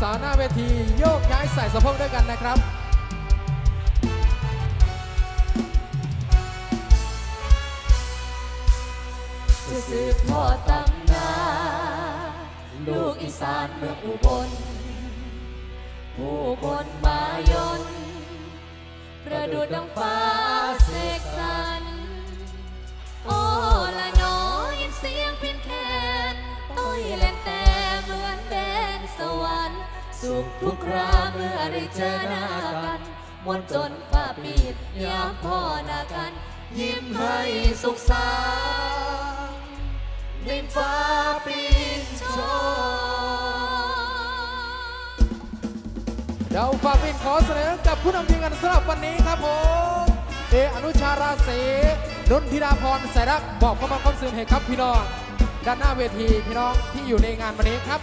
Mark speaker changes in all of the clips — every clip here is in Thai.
Speaker 1: สาวหน้าเวทีโยกย้ายใส่สะโพกด้วยกันนะครับ
Speaker 2: จะสืบทอดตำนานลูกอีสานเมืองอุบล ผู้คนมายน ประดุดดังฟ้าเสกสรร ทุกคราเมื่อได้เจอหน้ากันมวนจนฝ่าปิดยามพ่อหน้ากัน ยิ้มให้สุขสันต์ในฟ้าปีนชม
Speaker 1: เดี๋ยวฝากบินขอเสนอกับผู้นำทีมงานสำหรับวันนี้ครับผมเออนุชาราศีนนทิดาพรสายรักบอกเข้ามาคอนเสิร์ตให้ครับพี่น้อง ด้านหน้าเวทีพี่น้องที่อยู่ในงานวันนี้ครับ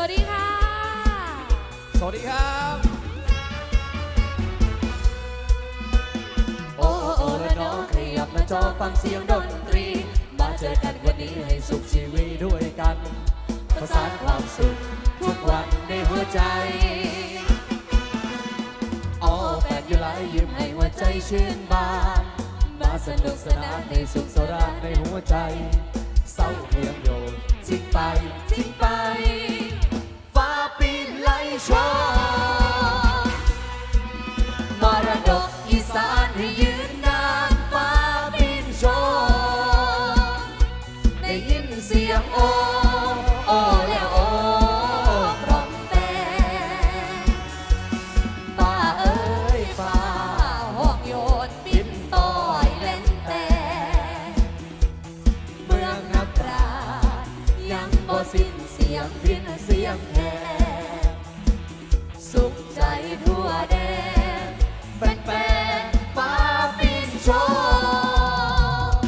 Speaker 2: วัสดีค่ะ
Speaker 1: สวัสดีครับ
Speaker 2: โอ้โอ้และน้องขยับมาจอฟังเสียงดนตรี มาเจอกันวันนี้ให้สุขชีวิตด้วยกัน ประสานความสุขทุกวันในหัวใจโอ้แฟนอยู่หลายยิ้มให้หัวใจชื่นบาน มาสนุกสนานในสุขสรานในหัวใจ เศร้าเพียงโยนทิ้งไป เสียงแหบสุขใจทั่วแดนแฟนๆฟ้าปินโชม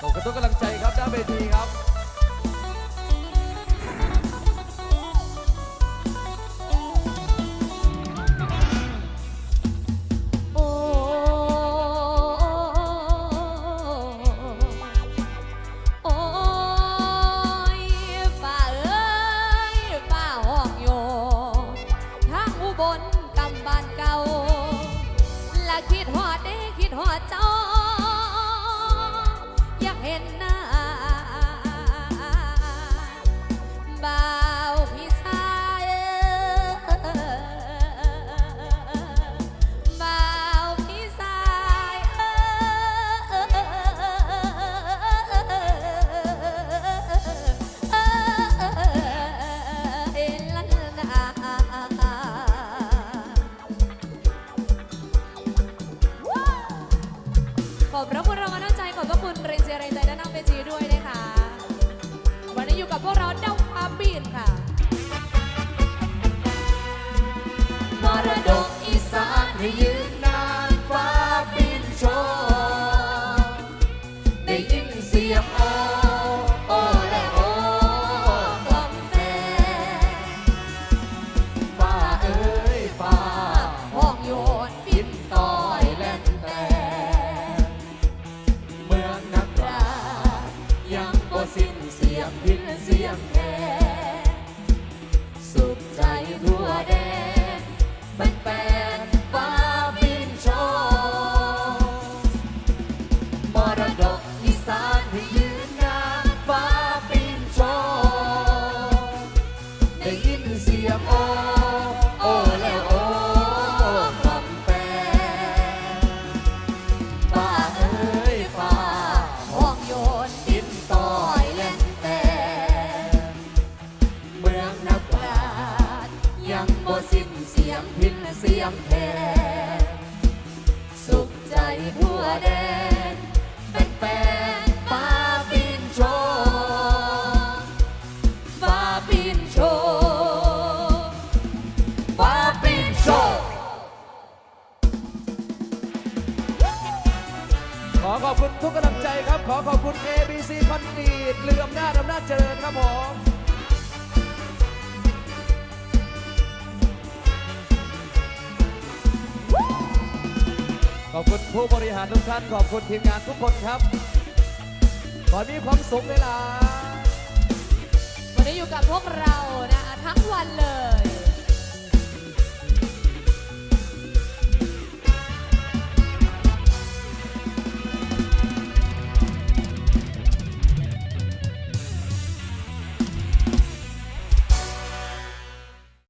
Speaker 1: ขอบคุณทุกกำลังใจครับด้านเวทีครับ
Speaker 2: อดเจ้า อบพระคุณรางวัลน้ำใจขอบพระคุณเรนเซียเรใจด้านหน้าเวทีด้วยนะคะ วันนี้อยู่กับพวกเราเด้าฟ้าบีนค่ะมรดกอีสานให้ยืน ยงพินเสียงแค่สุ ขอข
Speaker 1: อบคุณทุกกำลังใจครับ
Speaker 3: ขอขอบคุณ ABC คอนกรีตเรืออำนาจอำนาจเจริญครับผมขอบคุณผู้บริหารทุกท่าน ขอบคุณทีมงานทุกคนครับ ขอมีความสุขเลยล่ะ
Speaker 2: วันนี้อยู่กับพวกเรานะทั้งวันเลย